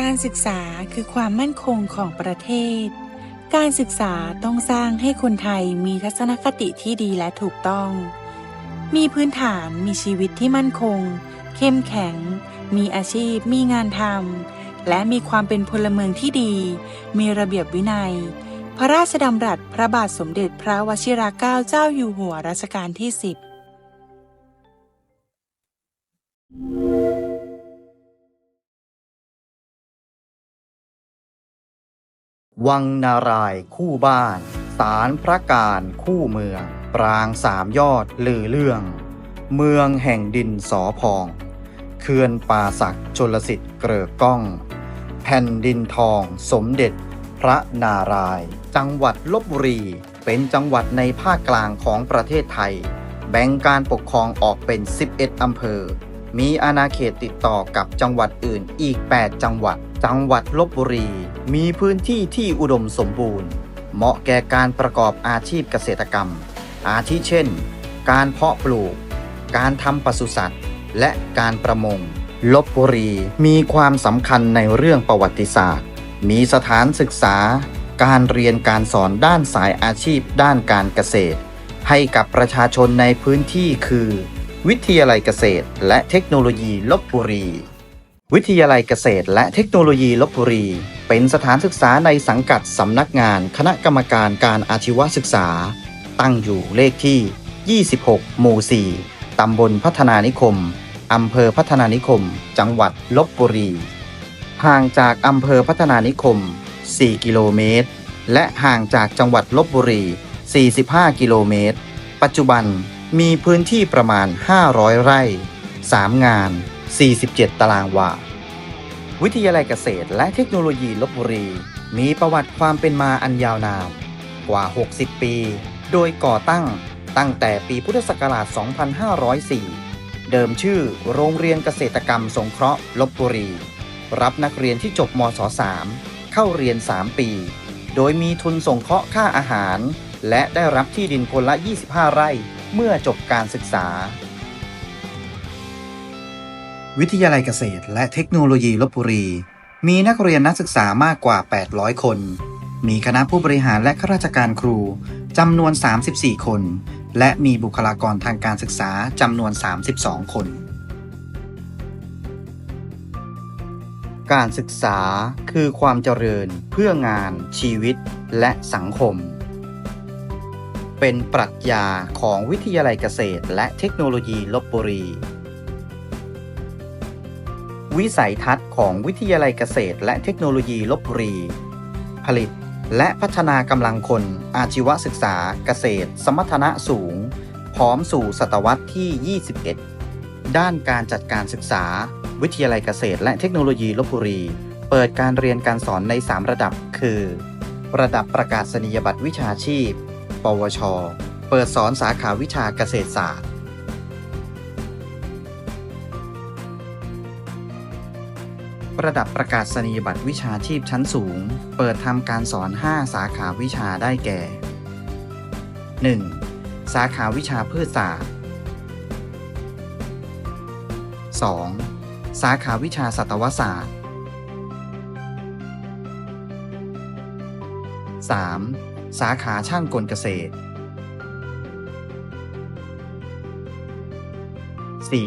การศึกษาคือความมั่นคงของประเทศ การศึกษาต้องสร้างให้คนไทยมีทัศนคติที่ดีและถูกต้อง มีพื้นฐานมีชีวิตที่มั่นคง เข้มแข็ง มีอาชีพ มีงานทำและมีความเป็นพลเมืองที่ดี มีระเบียบวินัย พระราชดำรัสพระบาทสมเด็จพระวชิรเกล้าเจ้าอยู่หัวรัชกาลที่สิบ วังนารายคู่บ้าน สารพระการคู่เมือง ปรางสามยอดลือเรื่อง เมืองแห่งดินสอพอง เขื่อนป่าศักดิ์ชนลสิทธิ์เกริกก้อง แผ่นดินทองสมเด็จ พระนารายณ์จังหวัดลบบุรี เป็นจังหวัดในภาคกลางของประเทศไทย แบ่งการปกครองออกเป็น 11 อำเภอ มีอาณาเขตติดต่อกับจังหวัดอื่นอีก 8 จังหวัด จังหวัดลบบุรี มีพื้นที่ที่อุดมสมบูรณ์ เหมาะแก่การประกอบอาชีพเกษตรกรรม อาทิเช่น การเพาะปลูก การทำปศุสัตว์ และการประมง ลบบุรีมีความสำคัญในเรื่องประวัติศาสตร์ มีสถานศึกษา การเรียนการสอนด้านสายอาชีพด้านการเกษตร ให้กับประชาชนในพื้นที่คือ วิทยาลัยเกษตร และเทคโนโลยีลบบุรี วิทยาลัยเกษตร และเทคโนโลยีลบบุรี เป็นสถานศึกษาในสังกัดสำนักงานคณะกรรมการการอาชีวศึกษา ตั้งอยู่เลขที่ 26 หมู่ 4 ตำบลพัฒนานิคม อำเภอพัฒนานิคม จังหวัดลบบุรี ห่างจากอำเภอพัฒนานิคม 4 กิโลเมตร และห่างจากจังหวัดลบบุรี 45 กิโลเมตร ปัจจุบันมีพื้นที่ประมาณ 500 ไร่ 3 งาน 47 ตารางวา วิทยาลัยเกษตรและเทคโนโลยีลบบุรี มีประวัติความเป็นมาอันยาวนานกว่า 60 ปี โดยก่อตั้งตั้งแต่ปีพุทธศักราช 2504 เดิมชื่อโรงเรียนเกษตรกรรมสงเคราะห์ลบบุรี รับนักเรียนที่จบมศ 3 เข้าเรียน 3 ปี โดยมีทุนส่งเคราะห์ค่าอาหาร และได้รับที่ดินคนละ 25 ไร่ เมื่อจบการศึกษา วิทยาลัยเกษตร และเทคโนโลยีลบบุรี มีนักเรียนนักศึกษามากกว่า 800 คน มีคณะผู้บริหารและข้าราชการครูจำนวน 34 คน และมีบุคลากรทางการศึกษาจำนวน 32 คน การศึกษาคือความเจริญเพื่องาน ชีวิต และสังคม เป็นปรัชญาของวิทยาลัยเกษตร และเทคโนโลยีลบบุรี วิสัยทัศน์ของวิทยาลัยเกษตร และเทคโนโลยีลบบุรี ผลิต และพัฒนากำลังคน อาชีวศึกษาเกษตร สมรรถนะสูง พร้อมสู่ศตวรรษที่ 21 ด้านการจัดการศึกษา วิทยาลัยเกษตร และเทคโนโลยีลบบุรี เปิดการเรียนการสอนใน 3 ระดับ คือ ระดับประกาศนียบัตรวิชาชีพ ปวช เปิดสอนสาขาวิชาเกษตรศาสตร์ ระดับประกาศนียบัตรวิชาชีพชั้นสูง เปิดทำการสอน 5 สาขาวิชาได้แก่ 1. สาขาวิชาพืชศาสตร์ 2. สาขาวิชาสัตวศาสตร์ 3. สาขาช่างกลเกษตร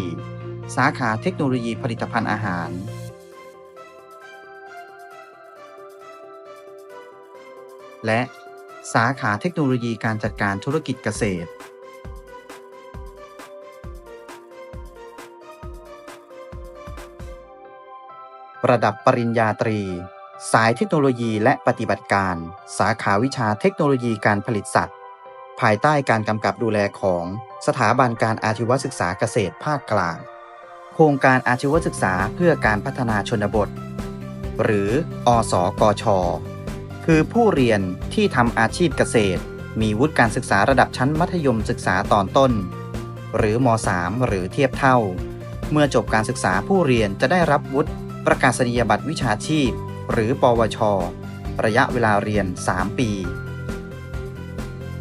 4. สาขาเทคโนโลยีผลิตภัณฑ์อาหาร และสาขาเทคโนโลยีการจัดการธุรกิจเกษตร ระดับปริญญาตรี สายเทคโนโลยีและปฏิบัติการ สาขาวิชาเทคโนโลยีการผลิตสัตว์ ภายใต้การกำกับดูแลของสถาบันการอาชีวศึกษาเกษตรภาคกลาง โครงการอาชีวศึกษาเพื่อการพัฒนาชนบท หรือ อสกช คือผู้เรียนที่ทำอาชีพเกษตร มีวุฒิการศึกษาระดับชั้นมัธยมศึกษาตอนต้น หรือม .3 หรือเทียบเท่า เมื่อจบการศึกษาผู้เรียนจะได้รับวุฒิประกาศนียบัตรวิชาชีพ หรือ ปวช ระยะเวลาเรียน 3 ปี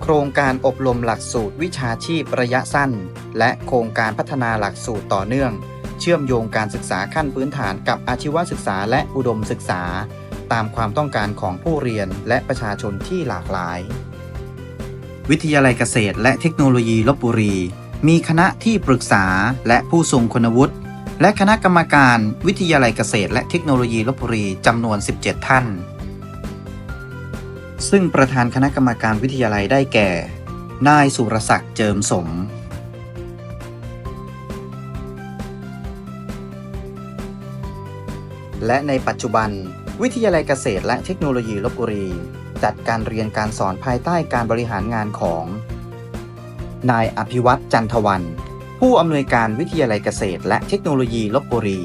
โครงการอบรมหลักสูตรวิชาชีพระยะสั้น และโครงการพัฒนาหลักสูตรต่อเนื่อง เชื่อมโยงการศึกษาขั้นพื้นฐานกับอาชีวศึกษาและอุดมศึกษา ตามความต้องการของผู้เรียนและประชาชนที่หลากหลาย วิทยาลัยเกษตรและเทคโนโลยีลบบุรี มีคณะที่ปรึกษาและผู้ทรงคุณวุฒิและคณะกรรมการวิทยาลัยเกษตรและเทคโนโลยีลบบุรีจำนวน 17 ท่าน ซึ่งประธานคณะกรรมการวิทยาลัยได้แก่ นายสุรศักดิ์เจิมสม และในปัจจุบัน วิทยาลัยเกษตรและเทคโนโลยีลบบุรี จัดการเรียนการสอนภายใต้การบริหารงานของ นายอภิวัตจันทวัน ผู้อำนวยการวิทยาลัยเกษตรและเทคโนโลยีลบบุรี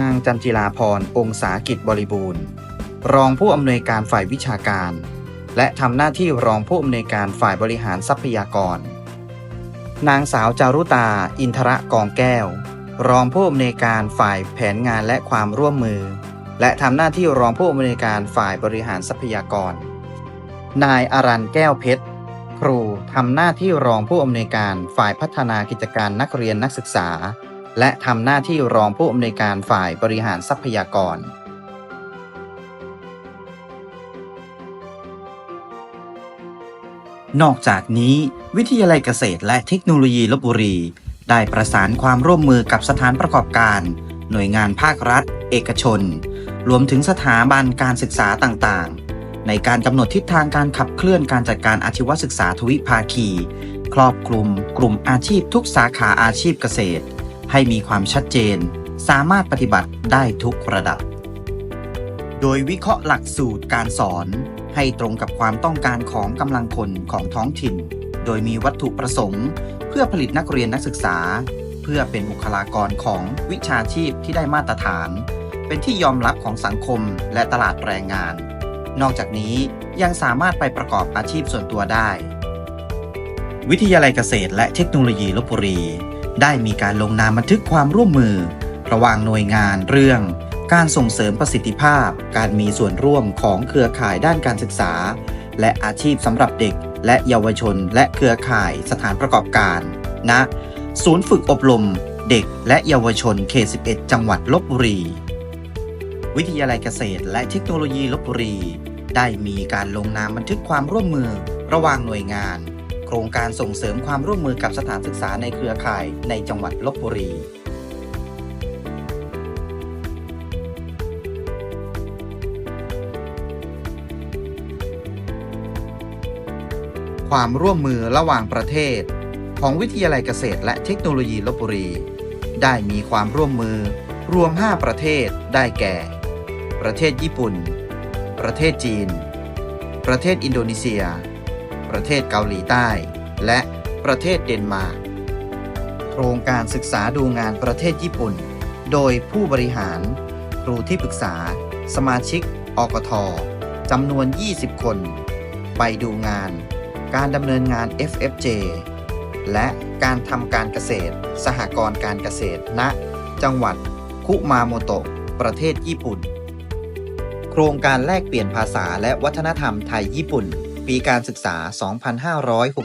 นางจันจิลาพร องศากิจบริบูรณ์ รองผู้อำนวยการฝ่ายวิชาการ และทำหน้าที่รองผู้อำนวยการฝ่ายบริหารทรัพยากร นางสาวจารุตา อินทระกองแก้ว รองผู้อำนวยการฝ่ายแผนงานและความร่วมมือ และทำหน้าที่รองผู้อำนวยการฝ่ายบริหารทรัพยากร นายอารันแก้วเพชร ครูทำหน้าที่รองผู้อำนวยการฝ่ายพัฒนากิจการนักเรียนนักศึกษา และทำหน้าที่รองผู้อำนวยการฝ่ายบริหารทรัพยากรนอกจากนี้วิทยาลัยเกษตรและเทคโนโลยีลบบุรี ได้ประสานความร่วมมือกับสถานประกอบการ หน่วยงานภาครัฐ เอกชน รวมถึงสถาบันการศึกษาต่างๆ ในการกำหนดทิศทางการขับเคลื่อนการจัดการอาชีวศึกษาทวิภาคี ครอบคลุม กลุ่มอาชีพทุกสาขาอาชีพเกษตร ให้มีความชัดเจน สามารถปฏิบัติได้ทุกระดับ โดยวิเคราะห์หลักสูตรการสอน ให้ตรงกับความต้องการของกำลังคนของท้องถิ่น โดยมีวัตถุประสงค์ เพื่อผลิตนักเรียนนักศึกษา เพื่อเป็นบุคลากรของวิชาชีพที่ได้มาตรฐาน เป็นที่ยอมรับของสังคมและตลาดแรงงาน นอกจากนี้ยังสามารถไปประกอบอาชีพส่วนตัวได้ วิทยาลัยเกษตรและเทคโนโลยีลบบุรี ได้มีการลงนามบันทึกความร่วมมือ ระหว่างหน่วยงานเรื่อง การส่งเสริมประสิทธิภาพ การมีส่วนร่วมของเครือข่ายด้านการศึกษา และอาชีพสำหรับเด็ก และเยาวชน และเครือข่ายสถานประกอบการณศูนย์ฝึกอบรมเด็กและเยาวชนเขต11 จังหวัดลบบุรี วิทยาลัยเกษตร และเทคโนโลยีลบบุรี ได้มีการลงนามบันทึกความร่วมมือ ระหว่างหน่วยงาน โครงการส่งเสริมความร่วมมือกับสถานศึกษาในเครือข่ายในจังหวัดลบบุรีความร่วมมือระหว่างประเทศ ของวิทยาลัยเกษตรและเทคโนโลยีลบบุรี ได้มีความร่วมมือ รวม 5 ประเทศได้แก่ ประเทศญี่ปุ่น ประเทศจีน ประเทศอินโดนีเซีย ประเทศเกาหลีใต้ และประเทศเดนมาร์ก โครงการศึกษาดูงานประเทศญี่ปุ่น โดยผู้บริหาร ครูที่ปรึกษา สมาชิกอกทจำนวน 20 คน ไปดูงาน การดำเนินงาน FFJ และการทำการเกษตร สหกรณ์การเกษตรณจังหวัดคุมาโมโตะ ประเทศญี่ปุ่น โครงการแลกเปลี่ยนภาษาและวัฒนธรรมไทยญี่ปุ่น ปีการศึกษา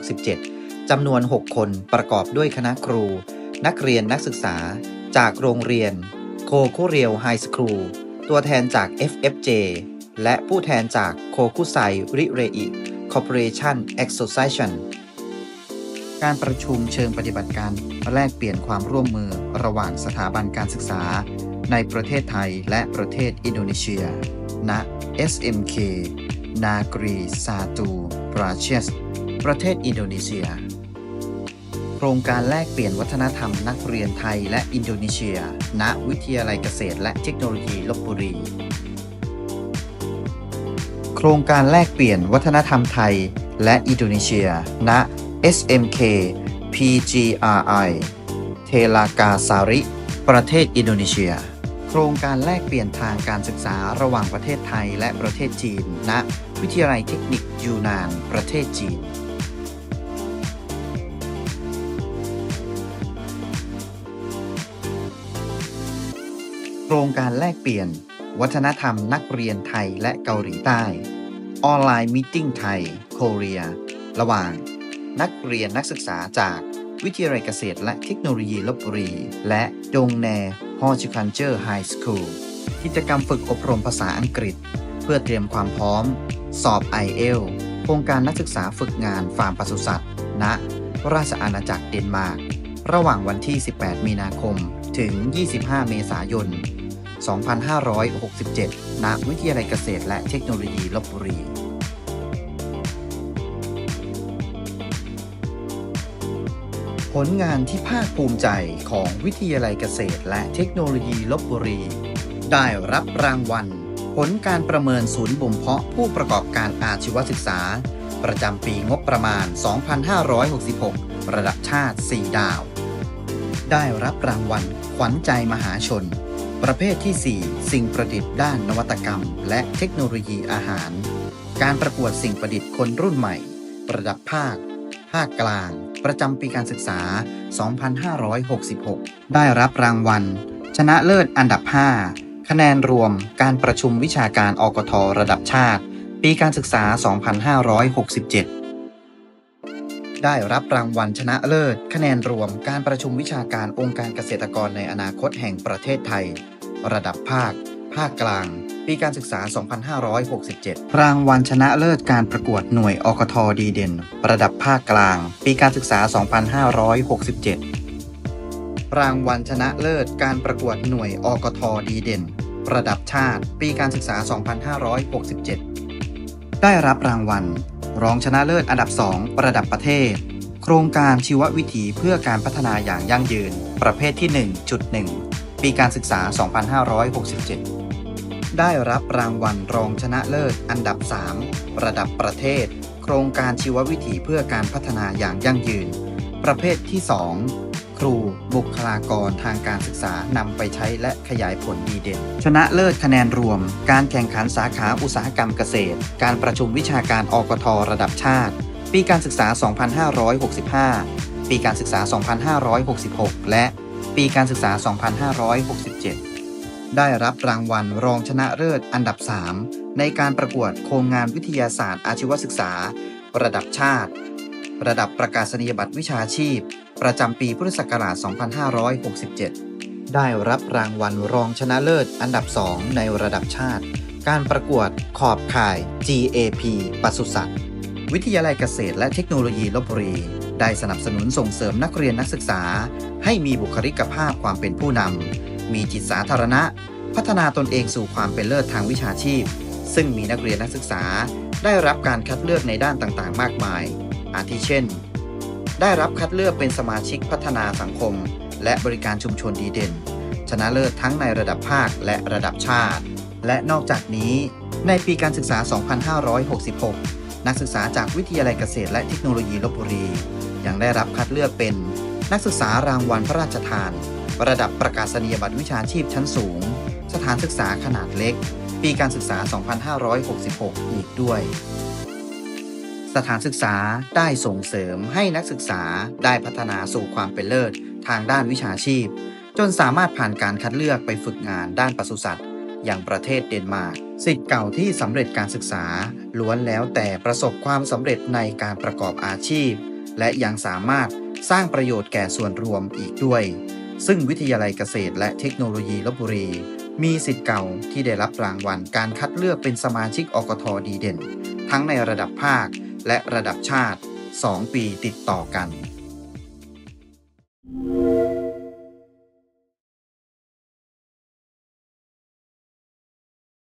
2567 จำนวน 6 คนประกอบด้วยคณะครู นักเรียนนักศึกษา จากโรงเรียน โคคุเรียวไฮสคูล ตัวแทนจาก FFJ และผู้แทนจากโคคุไซริเรอิ Corporation Association การประชุมเชิงปฏิบัติการแลกเปลี่ยนความร่วมมือระหว่างสถาบันการศึกษา ในประเทศไทยและประเทศอินโดนีเซีย ณ SMK นากรีซาตูปราเชส ประเทศอินโดนีเซีย โครงการแลกเปลี่ยนวัฒนธรรมนักเรียนไทยและอินโดนีเซีย ณ วิทยาลัยเกษตรและเทคโนโลยีลบบุรี โครงการแลกเปลี่ยนวัฒนธรรมไทยและอินโดนีเซีย ณ SMK PGRI เทลากาซาริ ประเทศอินโดนีเซีย โครงการแลกเปลี่ยนทางการศึกษาระหว่างประเทศไทยและประเทศจีน ณ วิทยาลัยเทคนิคยูนาน ประเทศจีน โครงการแลกเปลี่ยน วัฒนธรรมนักเรียนไทยและเกาหลีใต้ ออนไลน์มิ팅ไทยโคเรีย ระหว่าง นักเรียนนักศึกษาจากวิทยาลัยเกษตรและเทคโนโลยีลบบุรี และดงแน Horticulture High School กิจกรรมฝึกอบรมภาษาอังกฤษ เพื่อเตรียมความพร้อม สอบ IEL โครงการนักศึกษาฝึกงานฟาร์มปศุสัตว์ณราชอาณาจักรเดนมาร์ก ระหว่างวันที่ 18 มีนาคม ถึง 25 เมษายน 2567 ณ วิทยาลัยเกษตรและเทคโนโลยีลบบุรี ลงานที่ภาคภูมิใจของวิทยาลัยเกษตร และเทคโนโลยีลบบุรี ได้รับรางวัล ผลการประเมินศูนย์บ่มเพาะผู้ประกอบการอาชีวศึกษา ประจำปีงบประมาณ 2566 ระดับชาติ 4 ดาว ได้รับรางวัล ขวัญใจมหาชน ประเภทที่ 4 สิ่งประดิษฐ์ด้านนวัตกรรม และเทคโนโลยีอาหาร การประกวดสิ่งประดิษฐ์คนรุ่นใหม่ ระดับภาค ภาคกลาง ประจำปีการศึกษา 2566 ได้รับรางวัล ชนะเลิศอันดับ 5 คะแนนรวมการประชุมวิชาการอกทระดับชาติ ปีการศึกษา 2567 ได้รับรางวัลชนะเลิศ คะแนนรวมการประชุมวิชาการองค์การเกษตรกรในอนาคตแห่งประเทศไทย ระดับภาค ภาคกลาง ปีการศึกษา 2567 รางวัลชนะเลิศการประกวดหน่วยอกทดีเด่น ระดับภาคกลาง ปีการศึกษา 2567 รางวัลชนะเลิศการประกวดหน่วยอกทดีเด่น ระดับชาติ ปีการศึกษา 2567 ได้รับรางวัล รองชนะเลิศอันดับ 2 ระดับประเทศ โครงการชีววิถีเพื่อการพัฒนาอย่างยั่งยืน ประเภทที่ 1.1ปีการศึกษา 2567 ได้รับรางวัลรองชนะเลิศอันดับ 3 ระดับประเทศ โครงการชีววิถีเพื่อการพัฒนาอย่างยั่งยืน ประเภทที่ 2 ครูบุคลากรทางการศึกษานำไปใช้และขยายผลดีเด่น ชนะเลิศคะแนนรวม การแข่งขันสาขาอุตสาหกรรมเกษตร การประชุมวิชาการอกทระดับชาติ ปีการศึกษา 2565 ปีการศึกษา 2566 และปีการศึกษา 2567 ได้รับรางวัลรองชนะเลิศอันดับ 3 ในการประกวดโครงงานวิทยาศาสตร์อาชีวศึกษา ระดับชาติ ระดับประกาศนียบัตรวิชาชีพ ประจำปีพุทธศักราช 2567 ได้รับรางวัลรองชนะเลิศอันดับ 2 ในระดับชาติ การประกวดขอบข่าย GAP ปศุสัตว์ วิทยาลัยเกษตรและเทคโนโลยีลบบุรีได้สนับสนุนส่งเสริมนักเรียนนักศึกษา ให้มีบุคลิกภาพความเป็นผู้นำ มีจิตสาธารณะ พัฒนาตนเองสู่ความเป็นเลิศทางวิชาชีพ ซึ่งมีนักเรียนนักศึกษา ได้รับการคัดเลือกในด้านต่างๆ มากมาย อาทิเช่น ได้รับคัดเลือกเป็นสมาชิกพัฒนาสังคม และบริการชุมชนดีเด่น ชนะเลิศทั้งในระดับภาคและระดับชาติ และนอกจากนี้ ในปีการศึกษา 2566 นักศึกษาจากวิทยาลัยเกษตรและเทคโนโลยีลบบุรียังได้รับคัดเลือกเป็นนักศึกษารางวัลพระราชทาน ระดับประกาศนียบัตรวิชาชีพชั้นสูง สถานศึกษาขนาดเล็ก ปีการศึกษา 2566 อีกด้วย สถานศึกษาได้ส่งเสริมให้นักศึกษาได้พัฒนาสู่ความเป็นเลิศทางด้านวิชาชีพ จนสามารถผ่านการคัดเลือกไปฝึกงานด้านปศุสัตว์อย่างประเทศเดนมาร์กสิทธิ์เก่าที่สำเร็จการศึกษา ล้วนแล้วแต่ประสบความสำเร็จในการประกอบอาชีพ และยังสามารถสร้างประโยชน์แก่ส่วนรวมอีกด้วย ซึ่งวิทยาลัยเกษตรและเทคโนโลยีลบบุรี มีสิทธิ์เก่าที่ได้รับรางวัลการคัดเลือกเป็นสมาชิกอกทดีเด่น ทั้งในระดับภาคและระดับชาติ 2 ปีติดต่อกัน